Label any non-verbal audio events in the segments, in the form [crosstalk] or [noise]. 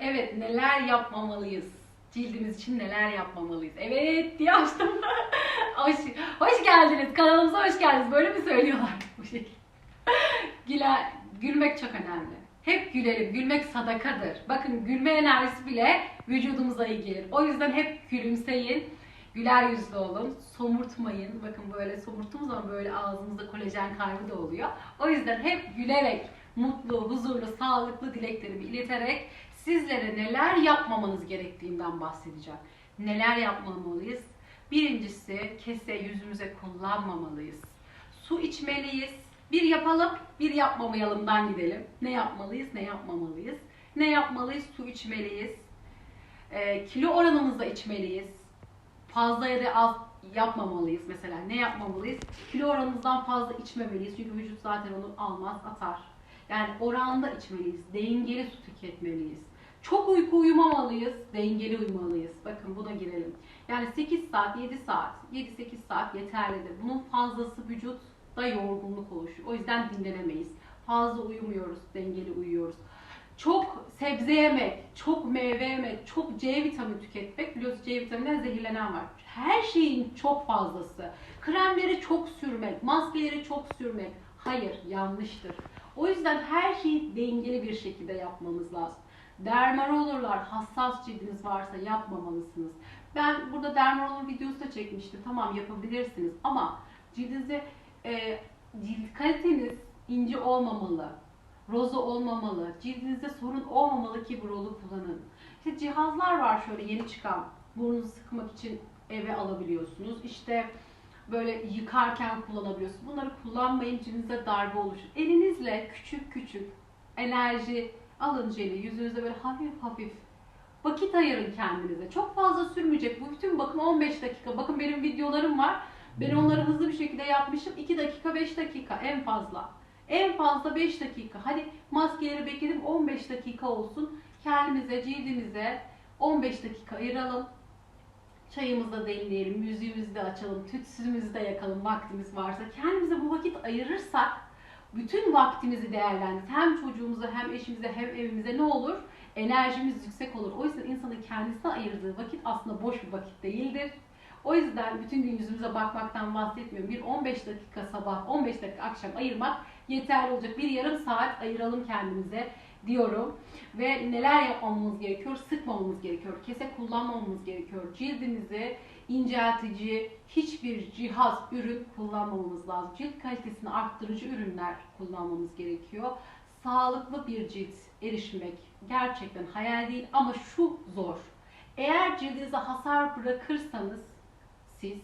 Evet neler yapmamalıyız? Cildimiz için neler yapmamalıyız? Evet diye açtım. [laughs] hoş, hoş geldiniz. Kanalımıza hoş geldiniz. Böyle mi söylüyorlar [laughs] bu şekilde? Güle, gülmek çok önemli. Hep gülelim. Gülmek sadakadır. Bakın gülme enerjisi bile vücudumuza iyi gelir. O yüzden hep gülümseyin. Güler yüzlü olun. Somurtmayın. Bakın böyle somurttuğumuz zaman böyle ağzımızda kolajen kaybı da oluyor. O yüzden hep gülerek, mutlu, huzurlu, sağlıklı dileklerimi ileterek sizlere neler yapmamanız gerektiğinden bahsedeceğim. Neler yapmamalıyız? Birincisi kese yüzümüze kullanmamalıyız. Su içmeliyiz. Bir yapalım, bir yapmamayalımdan gidelim. Ne yapmalıyız, ne yapmamalıyız? Ne yapmalıyız? Su içmeliyiz. Ee, kilo oranımızda içmeliyiz. Fazla ya da az yapmamalıyız mesela. Ne yapmamalıyız? Kilo oranımızdan fazla içmemeliyiz. Çünkü vücut zaten onu almaz, atar. Yani oranda içmeliyiz. Dengeli su tüketmeliyiz. Çok uyku uyumamalıyız. Dengeli uyumalıyız. Bakın buna girelim. Yani 8 saat, 7 saat, 7-8 saat yeterlidir. Bunun fazlası vücutta yorgunluk oluşuyor. O yüzden dinlenemeyiz. Fazla uyumuyoruz, dengeli uyuyoruz. Çok sebze yemek, çok meyve yemek, çok C vitamini tüketmek. Biliyorsunuz C vitamininden zehirlenen var. Her şeyin çok fazlası. Kremleri çok sürmek, maskeleri çok sürmek. Hayır, yanlıştır. O yüzden her şeyi dengeli bir şekilde yapmamız lazım. Dermarolurlar, hassas cildiniz varsa yapmamalısınız. Ben burada dermarolur videosu da çekmiştim. Tamam yapabilirsiniz ama cildinize e, cilt kaliteniz ince olmamalı. Rozu olmamalı. Cildinizde sorun olmamalı ki bu rolu kullanın. İşte cihazlar var şöyle yeni çıkan. Burnunuzu sıkmak için eve alabiliyorsunuz. İşte böyle yıkarken kullanabiliyorsunuz. Bunları kullanmayın cildinize darbe oluşur. Elinizle küçük küçük enerji alın jeli yüzünüze böyle hafif hafif vakit ayırın kendinize. Çok fazla sürmeyecek. Bu bütün bakın 15 dakika. Bakın benim videolarım var. Ben onları hızlı bir şekilde yapmışım. 2 dakika 5 dakika en fazla. En fazla 5 dakika. Hadi maskeleri bekledim 15 dakika olsun. Kendimize, cildimize 15 dakika ayıralım. Çayımızı da demleyelim, müziğimizi de açalım, tütsümüzü de yakalım vaktimiz varsa. Kendimize bu vakit ayırırsak bütün vaktimizi değerlendiririz. Hem çocuğumuza hem eşimize hem evimize ne olur? Enerjimiz yüksek olur. O yüzden insanın kendisine ayırdığı vakit aslında boş bir vakit değildir. O yüzden bütün gün yüzümüze bakmaktan bahsetmiyorum. Bir 15 dakika sabah, 15 dakika akşam ayırmak yeterli olacak. Bir yarım saat ayıralım kendimize diyorum. Ve neler yapmamamız gerekiyor? Sıkmamamız gerekiyor. Kese kullanmamamız gerekiyor. Cildimizi inceltici hiçbir cihaz, ürün kullanmamamız lazım. Cilt kalitesini arttırıcı ürünler kullanmamız gerekiyor. Sağlıklı bir cilt erişmek gerçekten hayal değil ama şu zor. Eğer cildinize hasar bırakırsanız siz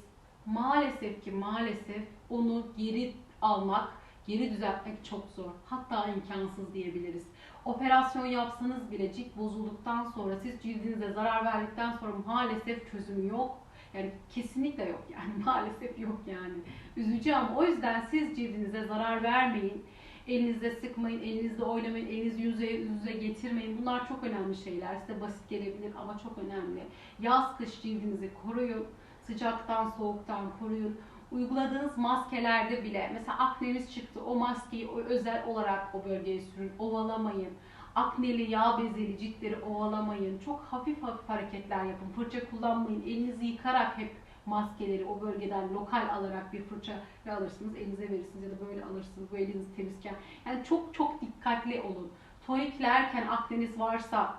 maalesef ki maalesef onu geri almak, geri düzeltmek çok zor. Hatta imkansız diyebiliriz. Operasyon yapsanız bile cilt bozulduktan sonra siz cildinize zarar verdikten sonra maalesef çözümü yok. Yani kesinlikle yok [laughs] yani maalesef yok yani. Üzücü ama o yüzden siz cildinize zarar vermeyin. Elinizde sıkmayın, elinizde oynamayın, elinizi yüze yüze getirmeyin. Bunlar çok önemli şeyler. Size basit gelebilir ama çok önemli. Yaz kış cildinizi koruyun. Sıcaktan, soğuktan koruyun. Uyguladığınız maskelerde bile mesela akneniz çıktı o maskeyi özel olarak o bölgeye sürün. Ovalamayın. Akneli, yağ bezeli ciltleri ovalamayın. Çok hafif hafif hareketler yapın. Fırça kullanmayın. Elinizi yıkarak hep maskeleri o bölgeden lokal alarak bir fırça alırsınız. Elinize verirsiniz ya da böyle alırsınız. Bu eliniz temizken. Yani çok çok dikkatli olun. Toniklerken akneniz varsa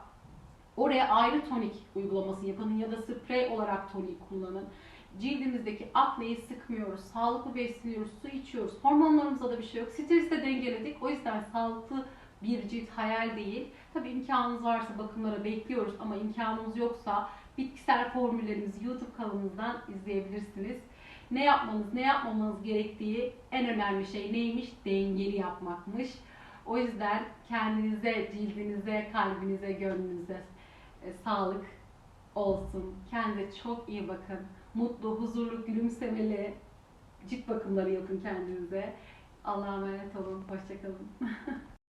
oraya ayrı tonik uygulaması yapın ya da sprey olarak tonik kullanın. Cildimizdeki akneyi sıkmıyoruz, sağlıklı besleniyoruz, su içiyoruz. Hormonlarımızda da bir şey yok. Stresi de dengeledik. O yüzden sağlıklı bir cilt hayal değil. Tabii imkanınız varsa bakımlara bekliyoruz ama imkanımız yoksa bitkisel formüllerimizi YouTube kanalımızdan izleyebilirsiniz. Ne yapmanız, ne yapmamanız gerektiği en önemli şey neymiş? Dengeli yapmakmış. O yüzden kendinize, cildinize, kalbinize, gönlünüze e, sağlık olsun. Kendinize çok iyi bakın. Mutlu, huzurlu, gülümsemeli cilt bakımları yapın kendinize. Allah'a emanet olun. Hoşçakalın. [laughs]